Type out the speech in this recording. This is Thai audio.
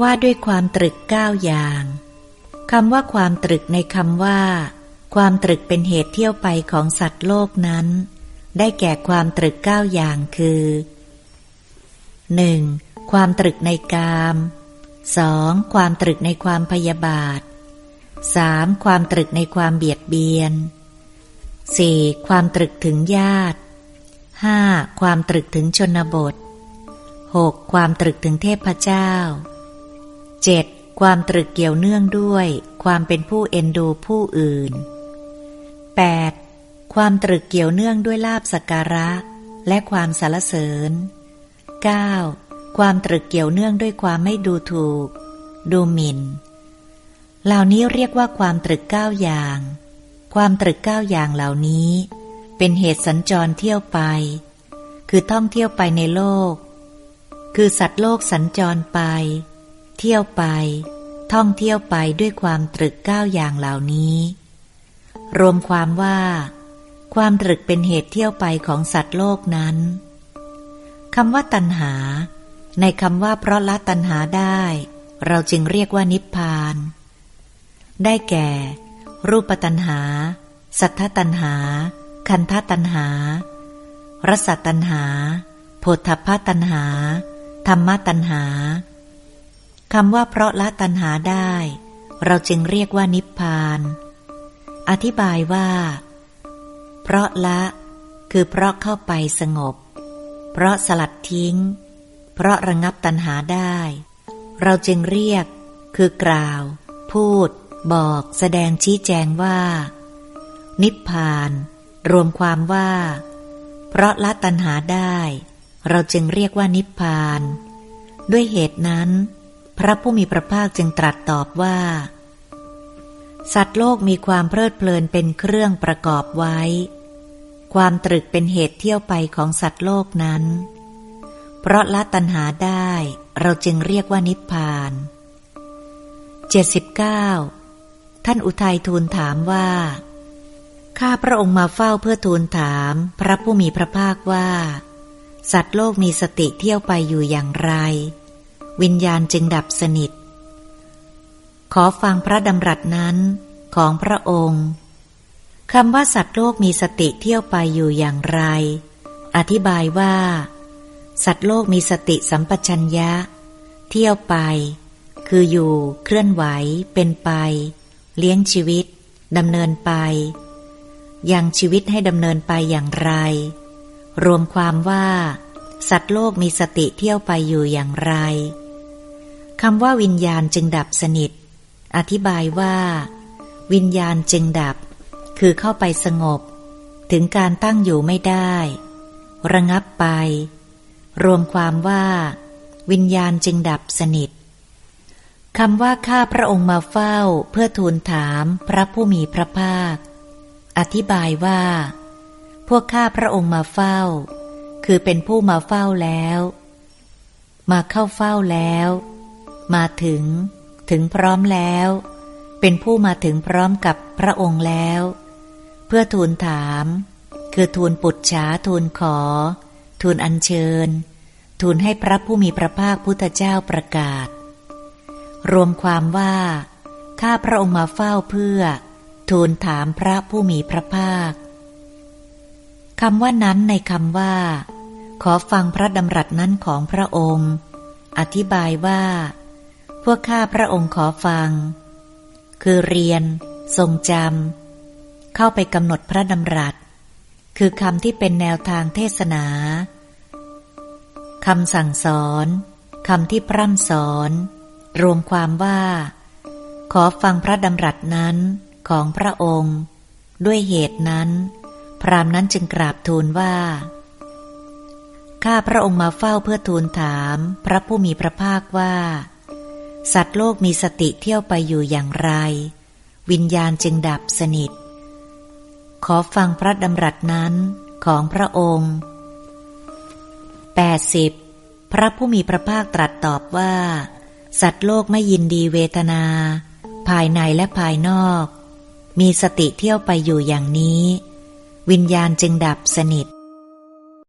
ว่าด้วยความตรึกเก้าอย่างคำว่าความตรึกในคำว่า ความตรึกเป็นเหตุเที่ยวไปของสัตว์โลกนั้น ได้แก่ความตรึกเก้าอย่างคือ 1. ความตรึกในกาม 2. ความตรึกในความพยาบาท 3. ความตรึกในความเบียดเบียน 4. ความตรึกถึงญาติ 5. ความตรึกถึงชนบท 6. ความตรึกถึงเทพเจ้า 7. ความตรึกเกี่ยวเนื่องด้วย ความเป็นผู้เอ็นดูผู้อื่น 8. ความตรึกเกี่ยวเนื่องด้วยลาบสักการะ และความสารเสริญ 9. ความตรึกเกี่ยวเนื่องด้วยความไม่ดูถูก ดูหมิน่น เหล่านี้เรียกว่าความตรึกเก้าอย่าง ความตรึกเก้าอย่างเหล่านี้ เป็นเหตุสัญจรเที่ยวไป คือท่องเที่ยวไปในโลก คือสัตว์โลกสัญจรไป เที่ยวไป ท่องเที่ยวไปด้วยความตรึกก้าวอย่างเหล่านี้ รวมความว่า ความตรึกเป็นเหตุเที่ยวไปของสัตว์โลกนั้นคำว่าตัณหา ในคำว่าเพราะละตัณหาได้ เราจึงเรียกว่านิพพาน ได้แก่ รูปตัณหา สัทธตัณหา คันธตัณหารสตัณหาโพธพตัณหา ธรรมตัณหา คำว่าเพราะละตัณหาได้ เราจึงเรียกว่านิพพาน อธิบายว่า เพราะละคือเพราะเข้าไปสงบ เพราะสลัดทิ้ง เพราะระงับตัณหาได้ เราจึงเรียก คือกล่าว พูด บอก แสดงชี้แจงว่า นิพพาน รวมความว่า เพราะละตัณหาได้ เราจึงเรียกว่านิพพาน ด้วยเหตุนั้น พระผู้มีพระภาคจึงตรัสตอบว่า สัตว์โลกมีความเพลิดเพลินเป็นเครื่องประกอบไว้ ความตรึกเป็นเหตุเที่ยวไปของสัตว์โลกนั้น เพราะละตัณหาได้เราจึงเรียกว่านิพพาน 79. ท่านอุทัยทูลถามว่า ข้าพระองค์มาเฝ้าเพื่อทูลถามพระผู้มีพระภาคว่า สัตว์โลกมีสติเที่ยวไปอยู่อย่างไร วิญญาณจึงดับสนิท ขอฟังพระดำรัสนั้นของพระองค์คำว่าสัตว์โลกมีสติเที่ยวไปอยู่อย่างไร อธิบายว่า สัตว์โลกมีสติสัมปชัญญะ เที่ยวไป คืออยู่เคลื่อนไหว เป็นไป เลี้ยงชีวิตดำเนินไป ยังชีวิตให้ดำเนินไปอย่างไร รวมความว่า สัตว์โลกมีสติเที่ยวไปอยู่อย่างไร คำว่าวิญญาณจึงดับสนิท อธิบายว่า วิญญาณจึงดับ คือเข้าไปสงบ ถึงการตั้งอยู่ไม่ได้ ระงับไป รวมความว่า วิญญาณจึงดับสนิทคำว่าข้าพระองค์มาเฝ้าเพื่อทูลถามพระผู้มีพระภาค อธิบายว่า พวกข้าพระองค์มาเฝ้า คือเป็นผู้มาเฝ้าแล้ว มาเข้าเฝ้าแล้ว มาถึง ถึงพร้อมแล้ว เป็นผู้มาถึงพร้อมกับพระองค์แล้ว เพื่อทูลถาม คือทูลปุจฉาทูลขอ ทูลอัญเชิญ ทูลให้พระผู้มีพระภาคพุทธเจ้าประกาศ รวมความว่า ข้าพระองค์มาเฝ้าเพื่อ ทูลถามพระผู้มีพระภาคคำว่านั้นในคำว่า ขอฟังพระดำรัสนั้นของพระองค์ อธิบายว่า วกข้าพระองค์ขอฟัง คือเรียน ทรงจำ เข้าไปกำหนดพระดำรัส คือคำที่เป็นแนวทางเทศนาคำสั่งสอนคำที่พร่ำสอน รวมความว่า ขอฟังพระดำรัสนั้นของพระองค์ ด้วยเหตุนั้น พรามนั้นจึงกราบทูลว่า ข้าพระองค์มาเฝ้าเพื่อทูลถาม พระผู้มีพระภาคว่า สัตว์โลกมีสติเที่ยวไปอยู่อย่างไร วิญญาณจึงดับสนิท ขอฟังพระดำรัสนั้นของพระองค์ 80. พระผู้มีพระภาคตรัสตอบว่า สัตว์โลกไม่ยินดีเวทนา ภายในและภายนอก มีสติเที่ยวไปอยู่อย่างนี้ วิญญาณจึงดับสนิท